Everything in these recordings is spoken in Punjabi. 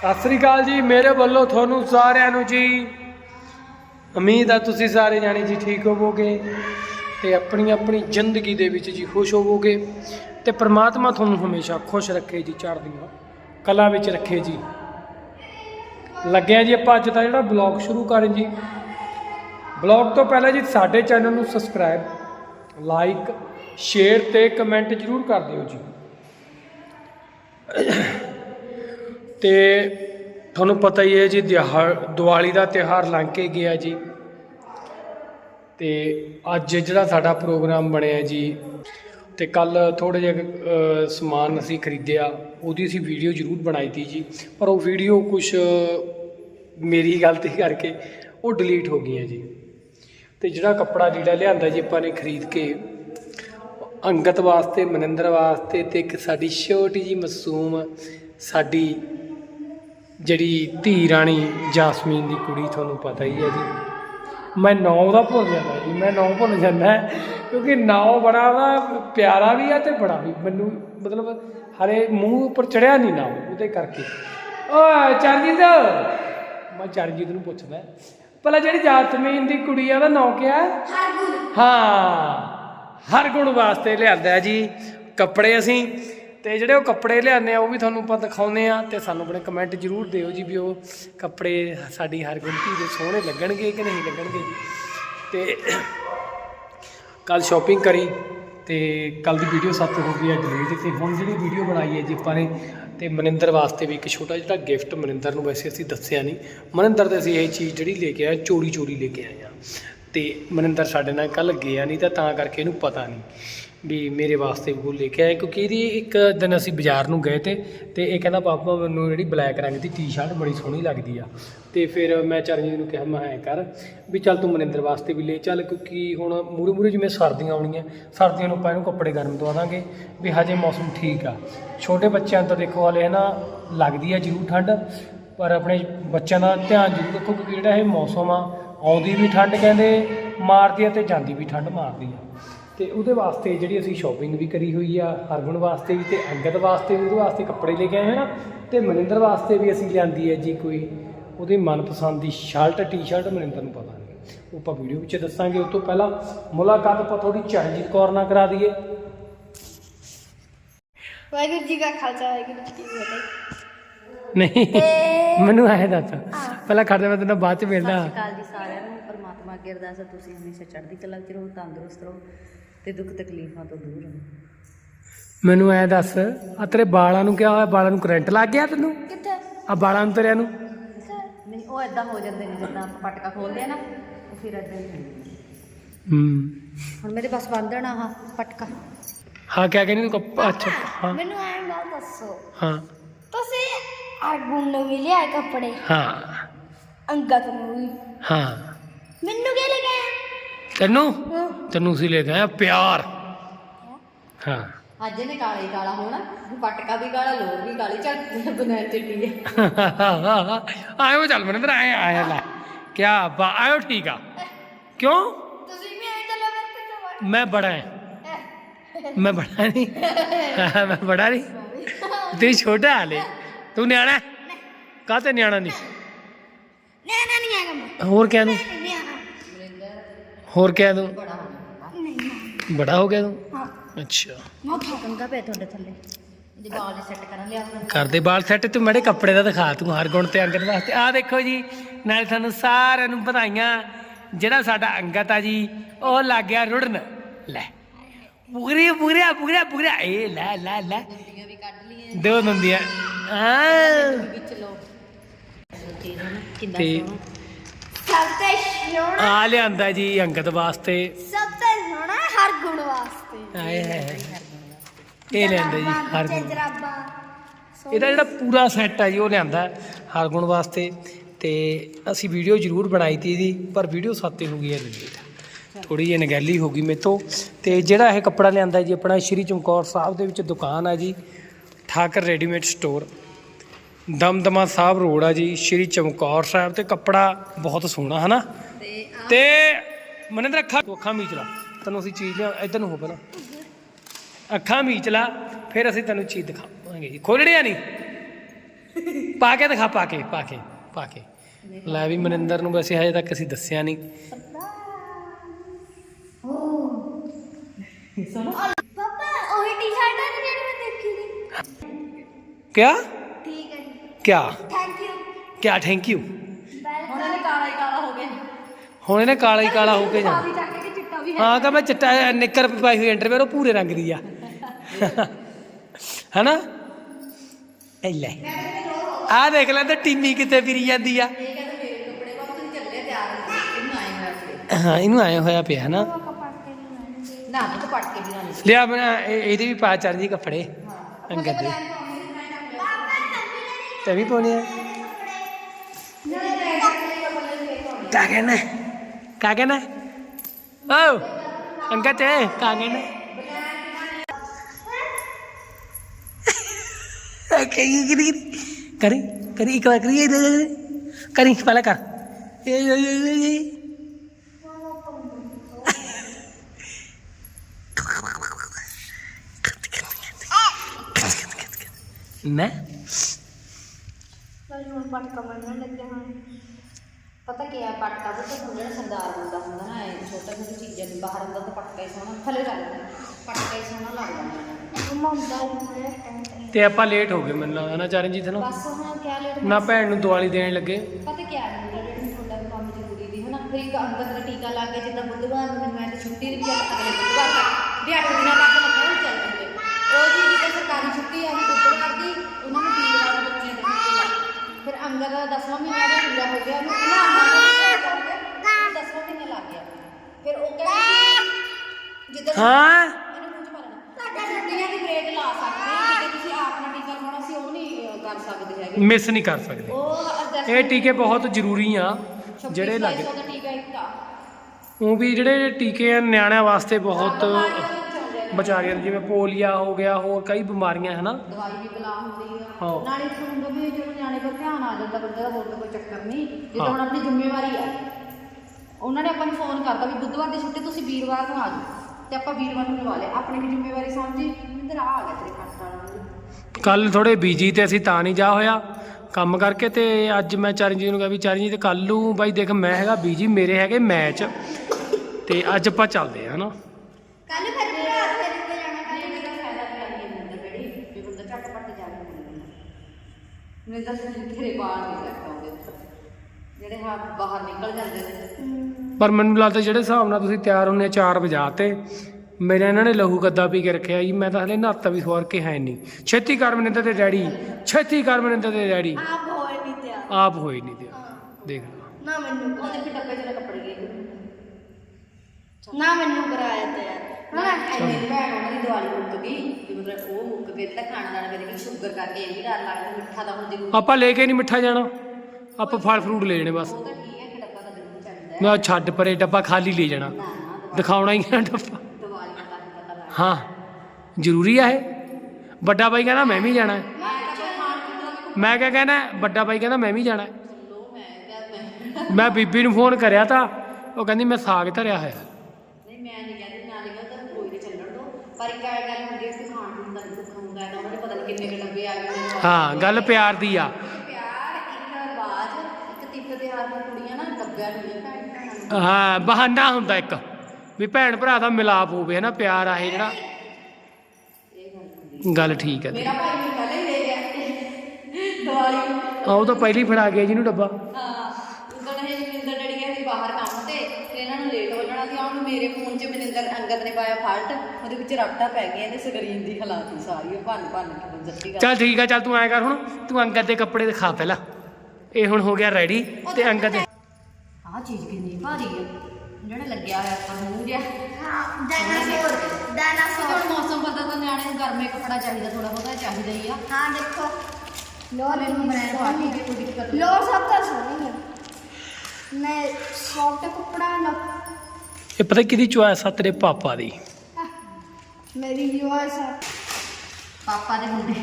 ਸਤਿ ਸ੍ਰੀ ਅਕਾਲ ਜੀ, ਮੇਰੇ ਵੱਲੋਂ ਤੁਹਾਨੂੰ ਸਾਰਿਆਂ ਨੂੰ ਜੀ। ਉਮੀਦ ਆ ਤੁਸੀਂ ਸਾਰੇ ਜਾਣੇ ਜੀ ਠੀਕ ਹੋਵੋਗੇ ਤੇ ਆਪਣੀ ਆਪਣੀ ਜ਼ਿੰਦਗੀ ਦੇ ਵਿੱਚ ਜੀ ਖੁਸ਼ ਹੋਵੋਗੇ ਤੇ ਪ੍ਰਮਾਤਮਾ ਤੁਹਾਨੂੰ ਹਮੇਸ਼ਾ ਖੁਸ਼ ਰੱਖੇ ਜੀ ਚੜ੍ਹਦੀਆਂ ਕਲਾ ਵਿੱਚ ਰੱਖੇ ਜੀ। ਲੱਗਿਆ ਜੀ ਆਪਾਂ ਅੱਜ ਦਾ ਜਿਹੜਾ ਬਲੌਗ ਸ਼ੁਰੂ ਕਰਨ ਜੀ। ਬਲੌਗ ਤੋਂ ਪਹਿਲਾਂ ਜੀ ਸਾਡੇ ਚੈਨਲ ਨੂੰ ਸਬਸਕ੍ਰਾਈਬ, ਲਾਈਕ, ਸ਼ੇਅਰ ਤੇ ਕਮੈਂਟ ਜ਼ਰੂਰ ਕਰ ਦਿਓ ਜੀ। ਅਤੇ ਤੁਹਾਨੂੰ ਪਤਾ ਹੀ ਹੈ ਜੀ ਦਿਹਾ ਦੀਵਾਲੀ ਦਾ ਤਿਉਹਾਰ ਲੰਘ ਕੇ ਗਿਆ ਜੀ। ਤੇ ਅੱਜ ਜਿਹੜਾ ਸਾਡਾ ਪ੍ਰੋਗਰਾਮ ਬਣਿਆ ਜੀ, ਤੇ ਕੱਲ ਥੋੜੇ ਜਿਹਾ ਸਮਾਨ ਅਸੀਂ ਖਰੀਦਿਆ, ਉਹਦੀ ਅਸੀਂ ਵੀਡੀਓ ਜ਼ਰੂਰ ਬਣਾਈ ਤੀ ਜੀ। ਪਰ ਉਹ ਵੀਡੀਓ ਕੁਝ ਮੇਰੀ ਗਲਤੀ ਕਰਕੇ ਉਹ ਡਿਲੀਟ ਹੋ ਗਈਆਂ ਜੀ। ਤੇ ਜਿਹੜਾ ਕੱਪੜਾ ਜਿਹੜਾ ਲਿਆਂਦਾ ਜੀ ਆਪਾਂ ਨੇ ਖਰੀਦ ਕੇ ਅੰਗਤ ਵਾਸਤੇ, ਮਨਿੰਦਰ ਵਾਸਤੇ, ਤੇ ਇੱਕ ਸਾਡੀ ਛੋਟੀ ਜੀ, ਮਾਸੂਮ ਸਾਡੀ ਜਿਹੜੀ ਧੀ ਰਾਣੀ ਜਾਸਮੀਨ ਦੀ ਕੁੜੀ ਤੁਹਾਨੂੰ ਪਤਾ ਹੀ ਹੈ ਜੀ। ਮੈਂ ਨਾਂ ਦਾ ਭੁੱਲ ਜਾਂਦਾ ਜੀ ਮੈਂ ਨਾਂ ਭੁੱਲ ਜਾਂਦਾ ਕਿਉਂਕਿ ਨਾਂ ਬੜਾ ਉਹਦਾ ਪਿਆਰਾ ਵੀ ਆ ਤੇ ਬੜਾ ਵੀ। ਮੈਨੂੰ ਮਤਲਬ ਹਰੇ ਮੂੰਹ ਉੱਪਰ ਚੜਿਆ ਨਹੀਂ ਨਾ ਉਹਦੇ ਕਰਕੇ। ਓਏ ਚਰਨਜੀਤ ਮੈਂ ਚਰਨਜੀਤ ਨੂੰ ਪੁੱਛਦਾ ਭਲਾ ਜਿਹੜੀ ਜਾਸਮੀਨ ਦੀ ਕੁੜੀ ਆ ਉਹਦਾ ਨਾਂ ਕੀ ਹੈ ਹਾਂ ਹਰ ਗੁਣ ਵਾਸਤੇ ਲਿਆਂਦਾ ਹੈ ਜੀ। ਕੱਪੜੇ ਅਸੀਂ ਤੇ ਜਿਹੜੇ ਉਹ ਕੱਪੜੇ ਲਿਆਉਂਦੇ ਆ, ਉਹ ਵੀ ਤੁਹਾਨੂੰ ਆਪਾਂ ਦਿਖਾਉਂਦੇ ਆ ਤੇ ਸਾਨੂੰ ਆਪਣੇ ਕਮੈਂਟ ਜ਼ਰੂਰ ਦਿਓ ਜੀ ਵੀ ਉਹ ਕੱਪੜੇ ਸਾਡੀ ਹਰ ਗੁਣ ਧੀ ਦੇ ਸੋਹਣੇ ਲੱਗਣਗੇ ਕਿ ਨਹੀਂ ਲੱਗਣਗੇ। ਜੀ ਤੇ ਕੱਲ ਸ਼ਾਪਿੰਗ ਕਰੀ ਤੇ ਕੱਲ ਦੀ ਵੀਡੀਓ ਸੱਤ ਹੋ ਗਈ ਹੈ ਡਿਲੀਟ ਤੇ ਹੁਣ ਜਿਹੜੀ ਵੀਡੀਓ ਬਣਾਈ ਹੈ ਜੀ ਆਪਾਂ ਨੇ ਤੇ ਮਨਿੰਦਰ ਵਾਸਤੇ ਵੀ ਇੱਕ ਛੋਟਾ ਜਿਹਾ ਗਿਫਟ ਮਨਿੰਦਰ ਨੂੰ ਵੈਸੇ ਅਸੀਂ ਦੱਸਿਆ ਨਹੀਂ। ਮਨਿੰਦਰ ਤੇ ਅਸੀਂ ਇਹ ਚੀਜ਼ ਜਿਹੜੀ ਲੈ ਕੇ ਆਏ ਚੋਰੀ ਚੋਰੀ ਲੈ ਕੇ ਆਏ ਆ। ਤੇ ਮਨਿੰਦਰ ਸਾਡੇ ਨਾਲ ਕੱਲ ਗਿਆ ਨਹੀਂ ਤਾਂ ਤਾਂ ਕਰਕੇ ਇਹਨੂੰ ਪਤਾ ਨਹੀਂ। ਵੀ ਮੇਰੇ ਵਾਸਤੇ ਉਹ ਲੈ ਕੇ ਆਏ ਕਿਉਂਕਿ ਇਹਦੀ ਇੱਕ ਦਿਨ ਅਸੀਂ ਬਾਜ਼ਾਰ ਨੂੰ ਗਏ ਤੇ ਤੇ ਇਹ ਕਹਿੰਦਾ, ਪਾਪਾ, ਮੈਨੂੰ ਜਿਹੜੀ ਬਲੈਕ ਰੰਗ ਦੀ ਟੀ-ਸ਼ਰਟ ਬੜੀ ਸੋਹਣੀ ਲੱਗਦੀ ਆ। ਤੇ ਫਿਰ ਮੈਂ ਚਰਨਜੀਤ ਨੂੰ ਕਿਹਾ, ਮੈਂ ਐਂ ਕਰ, ਵੀ ਚੱਲ ਤੂੰ ਮਨਿੰਦਰ ਵਾਸਤੇ ਵੀ ਲੈ, ਚੱਲ ਕਿਉਂਕਿ ਹੁਣ ਮੂਰੇ ਮੂਰੇ ਜਿਵੇਂ ਸਰਦੀਆਂ ਆਉਣੀਆਂ, ਸਰਦੀਆਂ ਨੂੰ ਆਪਾਂ ਇਹਨੂੰ ਕੱਪੜੇ ਗਰਮ ਦਵਾ ਦਾਂਗੇ, ਵੀ ਹਜੇ ਮੌਸਮ ਠੀਕ ਆ। ਛੋਟੇ ਬੱਚਿਆਂ ਤੋਂ ਦੇਖੋ, ਹਲੇ ਨਾ ਲੱਗਦੀ ਆ ਜ਼ਰੂਰ ਠੰਡ, ਪਰ ਆਪਣੇ ਬੱਚਿਆਂ ਦਾ ਧਿਆਨ ਜ਼ਰੂਰ ਰੱਖੋ, ਕਿਉਂਕਿ ਜਿਹੜਾ ਇਹ ਮੌਸਮ ਆ, ਆਉਂਦੀ ਵੀ ਠੰਡ ਕਹਿੰਦੇ, ਮਾਰਦੀ ਆ ਤੇ ਜਾਂਦੀ ਵੀ ਠੰਡ ਮਾਰਦੀ ਆ। ਤੇ ਉਹਦੇ ਵਾਸਤੇ ਜਿਹੜੀ ਅਸੀਂ ਸ਼ਾਪਿੰਗ ਵੀ ਕਰੀ ਹੋਈ ਆ ਹਰਗੁਣ ਵਾਸਤੇ ਵੀ ਤੇ ਅੰਗਦ ਵਾਸਤੇ ਵੀ ਉਹਦੇ ਵਾਸਤੇ ਕੱਪੜੇ ਲੈ ਕੇ ਆਏ ਹਾਂ ਤੇ ਮਨਿੰਦਰ ਵਾਸਤੇ ਵੀ ਅਸੀਂ ਲਿਆਂਦੀ ਹੈ ਜੀ ਕੋਈ ਉਹਦੀ ਮਨਪਸੰਦ ਦੀ ਸ਼ਰਟ ਟੀ-ਸ਼ਰਟ ਮਨਿੰਦਰ ਨੂੰ ਪਤਾ ਨਹੀਂ ਉਹ ਆਪਾਂ ਵੀਡੀਓ ਵਿੱਚ ਦੱਸਾਂਗੇ ਉਸ ਤੋਂ ਪਹਿਲਾਂ ਮੁਲਾਕਾਤ ਆਪਾਂ ਥੋੜੀ ਚਰਨਜੀਤ ਕੌਰ ਨਾਲ ਕਰਾ ਦਈਏ। ਵਾਹਿਗੁਰੂ ਜੀ ਕਾ ਖਾਲਸਾ ਵਾਹਿਗੁਰੂ ਜੀ ਕੀ ਫਤਿਹ। ਨਹੀਂ ਮੈਨੂੰ ਐ ਦੱਸ ਪਹਿਲਾਂ ਖੜਦੇ ਮੈਂ ਤੈਨੂੰ ਬਾਅਦ ਚ ਮਿਲਦਾ। ਸਤਿ ਸ਼੍ਰੀ ਅਕਾਲ ਜੀ ਸਾਰਿਆਂ ਨੂੰ ਪਰਮਾਤਮਾ ਅੱਗੇ ਅਰਦਾਸ ਹੈ ਤੁਸੀਂ ਹਮੇਸ਼ਾ ਚੜ੍ਹਦੀ ਕਲਾ ਵਿੱਚ ਰਹੋ ਤੰਦਰੁਸਤ ਰਹੋ। ਤੇ ਦੁੱਖ ਤਕਲੀਫਾਂ ਤੋਂ ਦੂਰ ਰਹੋ। ਮੈਨੂੰ ਐ ਦੱਸ ਆ ਤੇਰੇ ਬਾਲਾਂ ਨੂੰ ਕਿਹਾ ਹੋਇਆ? ਬਾਲਾਂ ਨੂੰ ਕਰੰਟ ਲੱਗ ਗਿਆ ਤੈਨੂੰ? ਕਿੱਥੇ? ਆ ਬਾਲਾਂ ਨੂੰ ਤੇਰਿਆਂ ਨੂੰ? ਨਹੀਂ ਉਹ ਐਦਾਂ ਹੋ ਜਾਂਦੇ ਨੇ ਜਦੋਂ ਆਪਾਂ ਪਟਕਾ ਖੋਲਦੇ ਆ ਨਾ ਉਹ ਫਿਰ ਐਦਾਂ ਹੀ ਹੁੰਦੇ। ਹੂੰ। ਹੁਣ ਮੇਰੇ ਬਸ ਬੰਦਣ ਆਹ ਪਟਕਾ। ਹਾਂ ਕਿਆ ਕਹਿੰਦੀ ਤੂੰ? ਕੱਪ- ਅੱਛਾ ਹਾਂ। ਮੈਨੂੰ ਐਂ ਗੱਲ ਦੱਸੋ। ਹਾਂ। ਤੁਸੀਂ ਆਗੂਨ ਨੂੰ ਵੀ ਲਿਆ ਕੱਪੜੇ? ਹਾਂ। ਅੰਗਤ ਨੂੰ ਵੀ। ਹਾਂ। ਮੈਨੂੰ ਕੀ ਲੱਗਿਆ ਤੈਨੂੰ? ਤੈਨੂੰ ਸੀ ਲੈ ਕੇ ਆਇਆ ਪਿਆਰ। ਹਾਂ। ਅੱਜ ਇਹਨੇ ਕਾਲਾ ਕਾਲਾ ਹੋਣਾ। ਪਟਕਾ ਵੀ ਕਾਲਾ ਲੋਰ ਵੀ ਕਾਲੀ ਚੱਲ ਬਨੈਣ ਚਿੱਟੀ ਹੈ ਆਇਓ ਚੱਲ ਮਨਿੰਦਰ ਆਏ ਆਇਆ ਲੈ। ਕਿਆ ਬਾ ਆਇਓ ਠੀਕ ਆ। ਕਿਉਂ? ਤੁਸੀਂ ਵੀ ਐਂ ਚੱਲੋ ਮੇਰੇ ਪਿੱਛੇ ਮੈਂ ਬੜਾ ਹੈ ਮੈਂ ਬੜਾ ਨਹੀਂ। ਮੈਂ ਬੜਾ ਨਹੀਂ। ਤੂੰ ਛੋਟਾ ਹਾਲੇ। ਤੂੰ ਨਿਆਣਾ? ਕਾਹ ਤੇ ਨਿਆਣਾ ਨਹੀਂ? ਨਾ ਨਾ ਨਹੀਂ ਮੈਂ। ਹੋਰ ਕਿਆ ਤੂੰ ਆਗਾ ਹੋਰ ਕਿਆ ਤੂੰ ਬੜਾ ਹੋਣਾ ਨਹੀਂ। ਬੜਾ ਹੋ ਗਿਆ ਤੂੰ? ਹਾਂ। ਅੱਛਾ। ਮੈਂ ਕੰਗਾ ਤੁਹਾਡੇ ਥੱਲੇ। ਬਾਲ ਸੈੱਟ ਕਰਨ ਲਿਆ ਆਪਣਾ। ਕਰਦੇ ਬਾਲ ਸੈੱਟ ਤੂੰ ਮੇਰੇ ਕੱਪੜੇ ਦਾ ਦਿਖਾ ਤੂੰ ਹਰ ਗੁਣ ਤੇ ਅੰਗਤ ਵਾਸਤੇ। ਆਹ ਦੇਖੋ ਜੀ ਨਾਲ ਤੁਹਾਨੂੰ ਸਾਰਿਆਂ ਨੂੰ ਵਧਾਈਆਂ। ਜਿਹੜਾ ਸਾਡਾ ਅੰਗਤ ਆ ਜੀ ਉਹ ਲੱਗ ਗਿਆ ਰੁੜਨ। ਲੈ। ਪੂਰੀ ਪੂਰਾ ਪੂਰਾ ਪੂਰਾ ਇਹ ਲੈ ਲੈ ਲੈ। ਵੀ ਕੱਢ ਦੋ ਦੰਦੀਆਂ। ਆ ਵਿੱਚ ਲੋ ਚੀਜ਼ ਹੈ ਕਿੰਨਾ ਸੋਹਣਾ ਸਭ ਤੋਂ ਸੋਹਣਾ ਆ ਲਿਆਂਦਾ ਜੀ ਅੰਗਤ ਵਾਸਤੇ। ਸਭ ਤੋਂ ਸੋਹਣਾ ਹਰ ਗੁਣ ਵਾਸਤੇ। ਆਏ ਹੈ ਇਹ ਲਿਆਂਦਾ ਜੀ ਹਰ ਗੁਣ ਜਰਾਬਾ। ਇਹਦਾ ਜਿਹੜਾ ਪੂਰਾ ਸੈੱਟ ਹੈ ਜੀ ਉਹ ਲਿਆਂਦਾ ਹਰ ਗੁਣ ਵਾਸਤੇ। ਤੇ ਅਸੀਂ ਵੀਡੀਓ ਜ਼ਰੂਰ ਬਣਾਈ ਤੀ ਇਹਦੀ ਪਰ ਵੀਡੀਓ ਸਾਤੇ ਹੋ ਗਈ ਹੈ ਡਿਲੀਟ ਥੋੜੀ ਜਿਹੀ ਨਗੈਲੀ ਹੋ ਗਈ ਮੇਤੋਂ। ਤੇ ਜਿਹੜਾ ਇਹ ਕੱਪੜਾ ਲਿਆਂਦਾ ਜੀ ਆਪਣਾ ਸ਼੍ਰੀ ਚਮਕੌਰ ਸਾਹਿਬ ਦੇ ਵਿੱਚ ਦੁਕਾਨ ਹੈ ਜੀ Thakar readymade store. Damdama Sahib road ਆ ਜੀ ਸ਼੍ਰੀ ਚਮਕੌਰ ਸਾਹਿਬ ਤੇ ਕੱਪੜਾ ਬਹੁਤ ਸੋਹਣਾ ਹਨਾ? ਤੇ ਮਨਿੰਦਰ ਅੱਖਾਂ ਅੱਖਾਂ ਮੀਚ ਲਾ। ਤੈਨੂੰ ਅਸੀਂ ਚੀਜ਼ ਲਿਆ ਇੱਧਰ ਨੂੰ ਹੋ ਪਹਿਲਾਂ। ਅੱਖਾਂ ਮੀਚ ਲਾ ਫਿਰ ਅਸੀਂ ਤੈਨੂੰ ਚੀਜ਼ ਦਿਖਾਵਾਂਗੇ ਜੀ। ਖੋਲੜਿਆ ਨਹੀਂ? ਪਾ ਕੇ ਦਿਖਾ ਪਾ ਕੇ ਪਾ ਕੇ ਪਾ ਕੇ। ਲੈ ਵੀ ਮਨਿੰਦਰ ਨੂੰ ਵੈਸੇ ਹਜੇ ਤੱਕ ਅਸੀਂ ਦੱਸਿਆ ਨਹੀਂ। ਪਾਪਾ ਉਹੀ ਟੀ-ਸ਼ਰਟ ਹੈ ਜਿਹੜੀ ਮੈਂ ਦੇਖੀ ਸੀ ਕਿਆ? ਕਿਆ ਥੈਂਕ ਯੂ ਕਿਆ ਥੈਂਕ ਯੂ ਹੁਣ ਇਹਨੇ ਕਾਲਾ ਹੀ ਕਾਲਾ ਹੋ ਗਿਆ ਹੁਣ ਇਹਨੇ ਕਾਲਾ ਹੀ ਕਾਲਾ ਹੋ ਕੇ ਜਾਣਾ ਕਾਲੀ ਚੱਕ ਕੇ ਚਿੱਟਾ ਵੀ ਹੈ ਹਾਂ ਕਿ ਮੈਂ ਚਿੱਟਾ ਨਿੱਕਰ ਪਾਈ ਹੋਈ ਅੰਡਰਵੇਅਰ ਉਹ ਭੂਰੇ ਰੰਗ ਦੀ ਆ ਹੈਨਾ ਇਹ ਲੈ ਆ ਦੇਖ ਲੈ ਤੇ ਟੀਨੀ ਕਿਤੇ ਫਿਰੀ ਜਾਂਦੀ ਆ ਇਹ ਕਹਿੰਦੇ ਮੇਰੇ ਕੱਪੜੇ ਬਾਅਦ ਤੁਸੀਂ ਚੱਲੇ ਤਿਆਰ ਹੋ ਕੇ ਇਹਨੂੰ ਆਏ ਹੋਇਆ ਸੀ ਹਾਂ ਇਹਨੂੰ ਆਇਆ ਹੋਇਆ ਪਿਆ ਨਾ ਤੂੰ ਪਟ ਕੇ ਵੀ ਨਾ ਲਿਆ ਬਣਾ ਇਹ- ਇਹਦੇ ਵੀ ਪਾ ਚੜ ਜੀ ਕੱਪੜੇ ਅੰਗਦ ਦੇ ਤੇ ਵੀ ਪਾਉਣੇ ਆ ਕਾ ਕਹਿਣਾ ਕਾ ਕਹਿਣਾ ਓ ਅੰਗਦ ਤੇ ਕਾ ਕਹਿਣਾ ਕਰੀ ਕਰੀ ਕਰੀ ਕਰੀ ਇੱਕ ਵਾਰ ਕਰੀ ਕਰੀ ਪਹਿਲਾਂ ਕਰ ਇਹ ਇਹ- ਇਹ- ਇਹ- ਮੈਂ ਪਰ ਹੁਣ ਪਟ ਕਮਣ ਲੱਗਿਆ ਹਾਂ। ਪਤਾ ਕੀ ਹੈ ਪਟਕਾ ਤਾਂ ਤੁਹਾਨੂੰ ਜਿਹੜਾ ਸਰਦਾਰ ਹੁੰਦਾ ਹੁੰਦਾ ਨਾ ਇਹ ਛੋਟਾ ਛੋਟੀ ਚੀਜ਼ਾਂ ਨੂੰ ਬਾਹਰ ਅੰਦਰ ਤਾਂ ਪਟਕਾ ਹੀ ਸੋਹਣਾ ਥੱਲੇ ਲੱਗਦਾ ਪਟਕਾ ਹੀ ਸੋਹਣਾ ਲੱਗਦਾ। ਮੰਮਾ ਹੁੰਦਾ ਤੇ ਆਪਾਂ ਲੇਟ ਹੋ ਗਏ ਮੈਨੂੰ ਲੱਗਦਾ ਨਾ ਚਰਨਜੀਤ ਨਾ। ਬਸ ਹੁਣ ਕਿਆ ਲੇਟ ਨਾ ਭੈਣ ਨੂੰ ਦਿਵਾਲੀ ਦੇਣ ਲੱਗੇ। ਪਤਾ ਕੀ ਹੈ ਜਿਹੜੀ ਤੁਹਾਡਾ ਕੰਮ ਦੀ ਕੁੜੀ ਦੀ ਹਨਾ ਫਿਰ ਇੱਕ ਅੰਦਰ ਦਾ ਟੀਕਾ ਲੱਗ ਗਿਆ ਜਿੱਦਾਂ ਬੁੱਧਵਾਰ ਨੂੰ ਮੈਨੂੰ ਐਂ ਛੁੱਟੀ ਦੀ ਵੀ ਅਗਲੇ ਬੁੱਧਵਾਰ ਤੱਕ ਵੀ 8 ਦਿਨਾਂ ਤੱਕ ਲੱਗਾ ਉਹ ਚੱਲ ਜਾਂਦੇ ਉਹ ਜੀ ਜਿੱਦਾਂ ਸਰਕਾਰੀ ਛੁੱਟੀ ਆ ਗਈ ਬੁੱਧਵਾਰ ਦੀ ਉਹਨਾਂ ਨੂੰ ਵੀਰਵਾਰ ਨੂੰ ਬੱਚਿਆਂ ਦੇ ਟੀਕੇ ਲੱਗ ਫਿਰ ਅੰਗਦ ਦਾ 10ਵਾਂ ਮਹੀਨਾ ਦਾ ਪੂਰਾ ਹੋ ਗਿਆ ਉਹਨੂੰ ਨਾ ਅੰਗਦ ਦਾ 10ਵਾਂ ਮਹੀਨਾ ਲੱਗ ਗਿਆ। ਫਿਰ ਉਹ ਕਹਿੰਦੇ ਜਿੱਦਾਂ ਹਾਂ। ਤੁਹਾਡਾ ਛੁੱਟੀਆਂ ਦੀ ਬ੍ਰੇਕ ਲਾ ਸਕਦੇ ਹਾਂ ਜੇ ਤੁਸੀਂ ਆਪਣਾ ਟੀਕਾ ਲਵਾਉਣਾ ਸੀ ਉਹ ਨਹੀਂ ਕਰ ਸਕਦੇ ਹੈਗੇ। ਮਿਸ ਨਹੀਂ ਕਰ ਸਕਦੇ। ਇਹ ਟੀਕੇ ਬਹੁਤ ਜ਼ਰੂਰੀ ਆ ਜਿਹੜੇ ਲੱਗ। ਉਹ ਵੀ ਜਿਹੜੇ ਟੀਕੇ ਆ ਨਿਆਣਿਆਂ ਵਾਸਤੇ ਬਹੁਤ ਬਿਮਾਰੀਆਂ ਵਿੱਚ ਆਉਂਦੇ ਨੇ। ਬਚਾ ਰਹੇ ਨੇ, ਜਿਵੇਂ ਪੋਲੀਆ ਹੋ ਗਿਆ ਹੋਰ ਕਈ ਬਿਮਾਰੀਆਂ ਹੈ ਨਾ ਦਵਾਈ ਵੀ ਬਲਾ ਹੁੰਦੀ ਆ। ਹਾਂ। ਨਾਲੇ ਇੱਕ ਹੁੰਦਾ ਵੀ ਜਦੋਂ ਨਿਆਣੇ ਪਰ ਧਿਆਨ ਆ ਜਾਂਦਾ ਬੰਦੇ ਦਾ ਹੋਰ ਤਾਂ ਕੋਈ ਚੱਕਰ ਨਹੀਂ। ਜਿੱਦਾਂ ਹਾਂ। ਹੁਣ ਆਪਣੀ ਜ਼ਿੰਮੇਵਾਰੀ ਆ। ਉਹਨਾਂ ਨੇ ਆਪਾਂ ਨੂੰ ਫੋਨ ਕਰਤਾ ਵੀ ਬੁੱਧਵਾਰ ਦੀ ਛੁੱਟੀ ਤੁਸੀਂ ਵੀਰਵਾਰ ਨੂੰ ਆ ਜਾਓ। ਤੇ ਆਪਾਂ ਵੀਰਵਾਰ ਨੂੰ ਲਵਾ ਲਿਆ। ਆਪਣੀ ਵੀ ਜ਼ਿੰਮੇਵਾਰੀ ਸਮਝੀ ਇੰਦਰ ਆ ਗਿਆ ਤੇਰੇ ਖਾਤਾ ਵਾਲਾ ਕੱਲ ਥੋੜੇ ਬੀਜੀ ਤੇ ਅਸੀਂ ਤਾਂ ਨਹੀਂ ਜਾ ਹੋਇਆ। ਕੰਮ ਕਰਕੇ ਤੇ ਅੱਜ ਮੈਂ ਚਰਨਜੀਤ ਨੂੰ ਕਿਹਾ ਵੀ ਚਰਨਜੀਤ ਕੱਲ ਨੂੰ ਬਾਈ ਦੇਖ ਮੈਂ ਹੈਗਾ ਬੀਜੀ ਮੇਰੇ ਹੈਗੇ ਮੈਚ ਤੇ ਅੱਜ ਆਪਾਂ ਚੱਲਦੇ ਆ ਹਨਾ? ਕੱਲ ਫਿਰ ਵੀ ਰਾਤ ਫਿਰ ਉੱਤੇ ਜਾਣਾ ਕੱਲ ਇਹ ਮੇਰਾ ਫਾਇਦਾ ਵੀ ਆ ਗਿਆ ਅੰਦਰ ਬੜੀ ਵੀ ਬੰਦਾ ਝਟਪਟ ਜਾ ਕੇ ਮੇਰੇ ਤਾਂ ਤੇਰੇ ਨਹੀਂ ਜਿਹੜੇ ਹੱਥ ਬਾਹਰ ਨਿਕਲ ਜਾਂਦੇ ਨੇ। ਪਰ ਮੈਨੂੰ ਲੱਗਦਾ ਜਿਹੜੇ ਹਿਸਾਬ ਨਾਲ ਤੁਸੀਂ ਤਿਆਰ ਹੁੰਨੇ 4 ਵਜਾ ਤੇ ਮੇਰੇ ਇਹਨਾਂ ਨੇ ਲਹੂ ਗੱਦਾ ਪੀ ਕੇ ਰੱਖਿਆ ਜੀ ਮੈਂ ਤਾਂ ਹਲੇ ਨਹਾਤਾ ਵੀ ਸਵਾਰ ਕੇ ਹੈ ਨਹੀਂ। ਛੇਤੀ ਕਰ ਮਨਿੰਦਰ ਤੇ ਡੈਡੀ ਛੇਤੀ ਕਰ ਮਨਿੰਦਰ ਤੇ ਡੈਡੀ। ਆਪ ਹੋਏ ਨਹੀਂ ਤੇ ਆ ਆਪ ਹੋਈ ਨਹੀਂ ਦਿਆ ਦੇਖ ਲਓ। ਨਾ ਮੈਨੂੰ ਉਹਦੇ ਫਿਰ ਡੱਬੇ ਚ ਕੱਪੜੇ ਗਏ ਨਾ ਮੈਨੂੰ ਕਰਾਇਆ ਤੇ ਯਾਰ। ਹਾਂ। ਮੇਰੀ ਭੈਣ ਉਹਨਾਂ ਦੀ ਦਿਵਾਲੀ ਮੁੱਕ ਗਈ ਵੀ ਮਤਲਬ ਉਹ ਮੁੱਕ ਗਈ ਤਾਂ ਖਾਣਾ ਦਾਣਾ ਕਦੇ ਕਿ ਸ਼ੂਗਰ ਕਰਕੇ ਇਹ ਵੀ ਡਰ ਲੱਗਦਾ ਮਿੱਠਾ ਤਾਂ ਹੁਣ ਜ਼ਰੂਰ ਆਪਾਂ ਲੈ ਕੇ ਨਹੀਂ ਮਿੱਠਾ ਜਾਣਾ। ਆਪਾਂ ਫਲ ਫਰੂਟ ਲੈ ਜਾਣੇ ਬਸ। ਉਹ ਤਾਂ ਠੀਕ ਹੈ ਕਿ ਡੱਬਾ ਤਾਂ ਜ਼ਰੂਰ ਚਾਹੀਦਾ ਹੈ। ਮੈਂ ਛੱਡ ਪਰੇ ਡੱਬਾ ਖਾਲੀ ਲੈ ਜਾਣਾ। ਨਾ ਨਾ ਦਿਖਾਉਣਾ ਹੀ ਹੈ ਡੱਬਾ। ਦਿਵਾਲੀ ਦਾ ਤਾਂ ਪਤਾ ਲੱਗ ਹਾਂ ਜ਼ਰੂਰੀ ਆ ਇਹ। ਵੱਡਾ ਬਾਈ ਕਹਿੰਦਾ ਮੈਂ ਵੀ ਜਾਣਾ ਹੈ। ਮੈਂ ਤਾਂ ਖਾਣ ਪੀਣ ਦਾ ਵੀ ਮੈਂ ਕਿਆ ਕਹਿਣਾ ਵੱਡਾ ਬਾਈ ਕਹਿੰਦਾ ਮੈਂ ਵੀ ਜਾਣਾ ਹੈ। ਲੋ ਮੈਂ ਕਿਹਾ ਮੈਂ ਮੈਂ ਬੀਬੀ ਨੂੰ ਫੋਨ ਕਰਿਆ ਤਾਂ ਉਹ ਕਹਿੰਦੀ ਮੈਂ ਸਾਗ ਧਰਿਆ ਹੋਇਆ ਨਹੀਂ ਮੈਂ ਨਹੀਂ ਕਹਿੰਦੀ ਨਾ ਲਿਖੋ ਤਾਂ ਕੋਈ ਨਹੀਂ ਚੱਲਣ ਦੋ ਪਰ ਇੱਕ ਇਹ ਗੱਲ ਹੁੰਦੀ ਹੈ ਕਿ ਖਾਣ ਪੀਣ ਦਾ ਦੁੱਖ ਹੁੰਦਾ ਹੈ ਤਾਂ ਉਹਨਾਂ ਨੇ ਪਤਾ ਨਹੀਂ ਕਿੰਨੇ ਕੁ ਡੱਬੇ ਆ ਗਏ ਹੋਣੇ ਨੇ। ਹਾਂ ਗੱਲ ਪਿਆਰ ਦੀ ਆ। ਪਿਆਰ ਇੱਕ ਰਿਵਾਜ ਇੱਕ ਤਿੱਕ ਤਿਉਹਾਰ ਦੀਆਂ ਕੁੜੀਆਂ ਨਾ ਡੱਬਿਆਂ ਨੂੰ ਨਹੀਂ ਭੈਣ ਭੈਣਾਂ ਨੂੰ। ਹਾਂ ਬਹਾਨਾ ਹੁੰਦਾ ਇੱਕ ਵੀ ਭੈਣ ਭਰਾ ਦਾ ਮਿਲਾਪ ਹੋਵੇ ਹੈ ਨਾ ਪਿਆਰ ਆ ਇਹ ਜਿਹੜਾ। ਇਹ ਗੱਲ ਹੁੰਦੀ ਗੱਲ ਠੀਕ ਹੈ ਮੇਰਾ ਭਾਈ ਮੈਨੂੰ ਪਹਿਲੇ ਹੀ ਲੈ ਗਿਆ। ਦਿਵਾਲੀ ਨੂੰ। ਆ ਉਹ ਤਾਂ ਪਹਿਲੀ ਫੜਾ ਗਿਆ ਜਿਹਨੂੰ ਡੱਬਾ। ਹਾਂ ਉਦੋਂ ਇਹ ਮਨਿੰਦਰ ਡੈਡੀ ਗਏ ਸੀ ਬਾਹਰ ਕੰਮ ਤੇ ਤੇ ਇਹਨਾਂ ਨੂੰ ਲੇਟ ਉਹਨੂੰ ਮੇਰੇ ਫੋਨ 'ਚ ਮਨਿੰਦਰ ਅੰਗਦ ਨੇ ਪਾਇਆ ਫਾਲਟ ਉਹਦੇ ਵਿੱਚ ਰਪਟਾ ਪੈ ਗਿਆ ਇਹਦੇ ਸਕਰੀਨ ਦੀ ਹਾਲਾਤ ਸਾਰੀ ਉਹ ਭੰਨ ਭੰਨ ਕੇ ਕਰ ਚੱਲ ਠੀਕ ਆ ਚੱਲ ਤੂੰ ਐਂ ਕਰ ਹੁਣ ਤੂੰ ਅੰਗਦ ਦੇ ਕੱਪੜੇ ਦਿਖਾ ਪਹਿਲਾਂ। ਇਹ ਹੁਣ ਹੋ ਗਿਆ ਰੈਡੀ ਤੇ ਅੰਗਦ ਦੇ ਆਹ ਚੀਜ਼ ਕਿੰਨੀ ਭਾਰੀ ਹੈ ਜਿਹੜਾ ਲੱਗਿਆ ਹੋਇਆ ਆਪਾਂ ਨੂੰ ਜਿਹਾ। ਹਾਂ ਡਾਇਨਾਸੌਰ ਡਾਇਨਾਸੌਰ ਮੌਸਮ ਬਦਲ ਤਾਂ ਨਿਆਣੇ ਨੂੰ ਗਰਮੇ ਕੱਪੜਾ ਚਾਹੀਦਾ ਥੋੜਾ ਬਹੁਤਾ ਚਾਹੀਦਾ ਹੀ ਆ। ਹਾਂ ਦੇਖੋ। ਲੋਰ ਇਹਨੂੰ ਬਣਾਇਆ ਪਾਰਟੀ ਦੀ ਕੋਈ ਦਿੱਕਤ ਨਹੀਂ ਲੋ ਸਭ ਤਾਂ ਸੋਹਣੀ ਹੈ ਮੈਂ ਸੌਫਟ ਕੱਪੜਾ ਨਾ ਇਹ ਪਤਾ ਕਿਹਦੀ ਚੁਆਇਸ ਆ ਤੇਰੇ ਪਾਪਾ ਦੀ? ਮੇਰੀ ਯੂਐਸ ਹੈ ਪਾਪਾ ਦੇ ਮੁੰਡੇ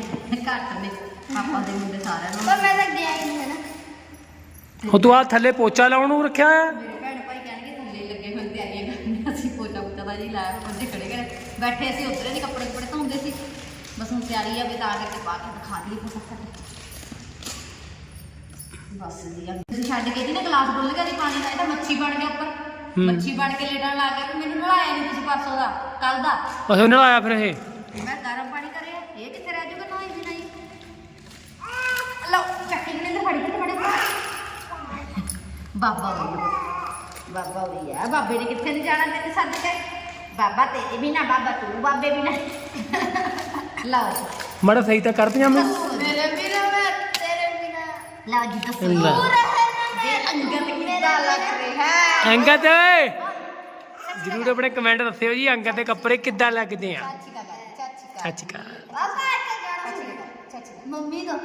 ਘੱਟ ਨੇ ਪਾਪਾ ਦੇ ਮੁੰਡੇ ਸਾਰਿਆਂ ਨੂੰ। ਪਰ ਮੈਂ ਤਾਂ ਗਿਆ ਹੀ ਨਹੀਂ ਹੈ ਨਾ। ਉਹ ਤੂੰ ਆ ਥੱਲੇ ਪੋਚਾ ਲਾਉਣ ਨੂੰ ਰੱਖਿਆ ਹੋਇਆ? ਮੇਰੇ ਭੈਣ ਭਾਈ ਕਹਿਣਗੇ ਥੱਲੇ ਲੱਗੇ ਹੋਏ ਤਿਆਰੀਆਂ ਕਰਨੀਆਂ ਅਸੀਂ ਪੋਚਾ ਪੁੱਚਾ ਦਾ ਜੀ ਲਾਇਆ ਬੰਦੇ ਖੜੇ ਕਰ ਬੈਠੇ ਅਸੀਂ ਉਧਰੇ ਦੇ ਕੱਪੜੇ ਕੁਪੜੇ ਧੋਂਦੇ ਸੀ। ਬਸ ਹੁਣ ਤਿਆਰੀ ਆ ਵੀ ਤਾਂ ਕਰਕੇ ਪਾ ਕੇ ਦਿਖਾ ਦਈਏ ਫਟਾਫਟ ਬਸ ਜੀ ਤੁਸੀਂ ਛੱਡ ਕੇ ਜੀ ਨਾ ਗਲਾਸ ਡੁੱਲ ਗਿਆ ਦੀ ਪਾਣੀ ਦਾ ਇਹ ਤਾਂ ਮੱਛੀ ਬਣ ਗਿਆ ਉੱਪਰ। ਹੂੰ। ਮੱਛੀ ਬਣ ਕੇ ਲੇਟਣ ਲੱਗ ਗਿਆ ਵੀ ਮੈਨੂੰ ਨਲਾਇਆ ਨਹੀਂ ਤੁਸੀਂ ਪਰਸੋਂ ਦਾ ਕੱਲ ਦਾ। ਅੱਛਾ ਨਾਲ ਆਇਆ ਫਿਰ ਇਹ? ਮੈਂ ਗਰਮ ਪਾਣੀ ਕਰਿਆ ਇਹ ਕਿੱਥੇ ਰਹਿ ਜਾਊਗਾ ਨਾ ਹੀ ਨਹੀਂ। ਲਓ ਚੱਕੀ ਨੇ ਤੇ ਫੜੀ ਤੇ ਫੜੀ। ਬਾਬਾ ਹੋਈ ਬਾਬਾ ਹੋਈ ਆ। ਬਾਬੇ ਨੇ ਕਿੱਥੇ ਨਹੀਂ ਜਾਣਾ ਤੈਨੂੰ ਸੱਦ ਕੇ? ਬਾਬਾ ਤੇਰੇ ਬਿਨਾ ਬਾਬਾ ਤੂੰ ਬਾਬੇ ਬਿਨਾ ਲਓ ਮੜਾ ਸਹੀ ਤਾਂ ਕਰਦੀਆਂ ਮੈਂ। ਮੇਰੇ ਬਿਨਾ ਮੈਂ ਤੇਰੇ ਬਿਨਾ। ਲਓ ਜੀ ਦੱਸੋ। ਲੈ। ਦੇ ਅੰਗਦ ਕਿੱਦਾਂ ਲੱਗ ਰਿਹਾ ਹੈ? ਅੰਗਦ ਓਏ। ਜਰੂਰ ਆਪਣੇ ਕਮੈਂਟ ਦੱਸਿਓ ਜੀ ਅੰਗਦ ਦੇ ਕੱਪੜੇ ਕਿੱਦਾਂ ਲੱਗਦੇ ਆ? ਚਾਚੀ ਕਾ ਚਾਚੀ ਸੱਚ ਕਾ ਮੰਮੀ ਤੋਂ।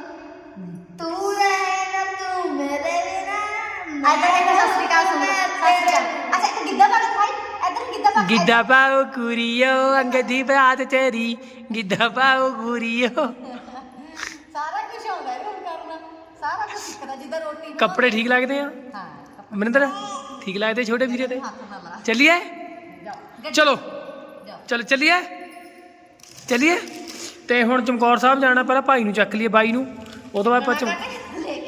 ਤੂੰ ਰਹੇ ਨਾ ਤੂੰ ਮੇਰੇ ਬਿਨਾ ਅੱਜ ਇੱਕ ਸਤਿ ਸ੍ਰੀ ਅਕਾਲ ਸੁਣੋ। ਸਤਿ ਸ੍ਰੀ ਅਕਾਲ। ਅੱਛਾ ਇੱਕ ਗਿੱਧਾ ਪਾ ਕੇ ਖਾਈ ਇਧਰ ਗਿੱਧਾ ਪਾ ਕੇ ਗਿੱਧਾ ਪਾਓ ਕੁਰੀਓ ਅੰਗਦ ਦੀ ਬਾਤ ਤੇਰੀ। ਗਿੱਧਾ ਪਾਓ ਕੁਰੀਓ ਸਾਰਾ ਕੁਝ ਆਉਂਦਾ ਹੈ ਹੁਣ ਕਰਨਾ। ਸਾਰਾ ਕੁਝ ਸਿੱਖਦਾ ਜਿੱਦਾਂ ਰੋਟੀ ਨੂੰ- ਕੱਪੜੇ ਠੀਕ ਲੱਗਦੇ ਆ? ਹਾਂ ਮਨਿੰਦਰ? ਠੀਕ ਲੱਗਦੇ ਛੋਟੇ ਵੀਰੇ ਲਾ। ਚੱਲੀਏ? ਚਲੋ। ਚਲ ਚੱਲੀਏ? ਚੱਲੀਏ? ਤੇ ਹੁਣ ਚਮਕੌਰ ਸਾਹਿਬ ਜਾਣਾ ਪਹਿਲਾਂ ਭਾਈ ਨੂੰ ਚੱਕ ਲਈਏ ਬਾਈ ਨੂੰ। ਤੋਂ ਬਾਅਦ